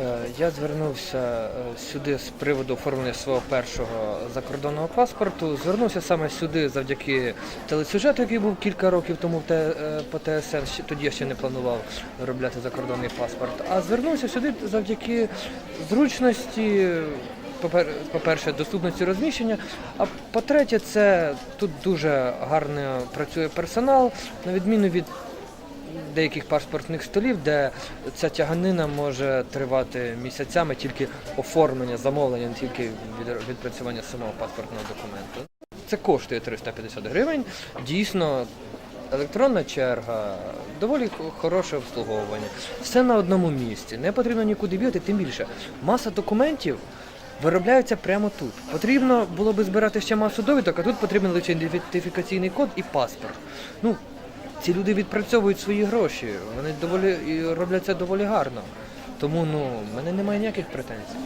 Е, Я звернувся е, сюди з приводу оформлення свого першого закордонного паспорту. Звернувся саме сюди завдяки телесюжету, який був кілька років тому е, по ТСН. Тоді я ще не планував виробляти закордонний паспорт. А звернувся сюди завдяки зручності. попер- По-перше, доступності розміщення, а по-третє, це тут дуже гарно працює персонал, на відміну від деяких паспортних столів, де ця тяганина може тривати місяцями тільки оформлення, замовлення, не тільки від- відпрацювання самого паспортного документу. Це коштує 350 гривень. Дійсно, електронна черга, доволі хороше обслуговування. Все на одному місці. Не потрібно нікуди бігати, тим більше. Маса документів. Виробляються прямо тут. Потрібно було би збирати ще масу довідок, а тут потрібен лише ідентифікаційний код і паспорт. Ну, ці люди відпрацьовують свої гроші, вони доволі роблять це доволі гарно. Тому ну, в мене немає ніяких претензій.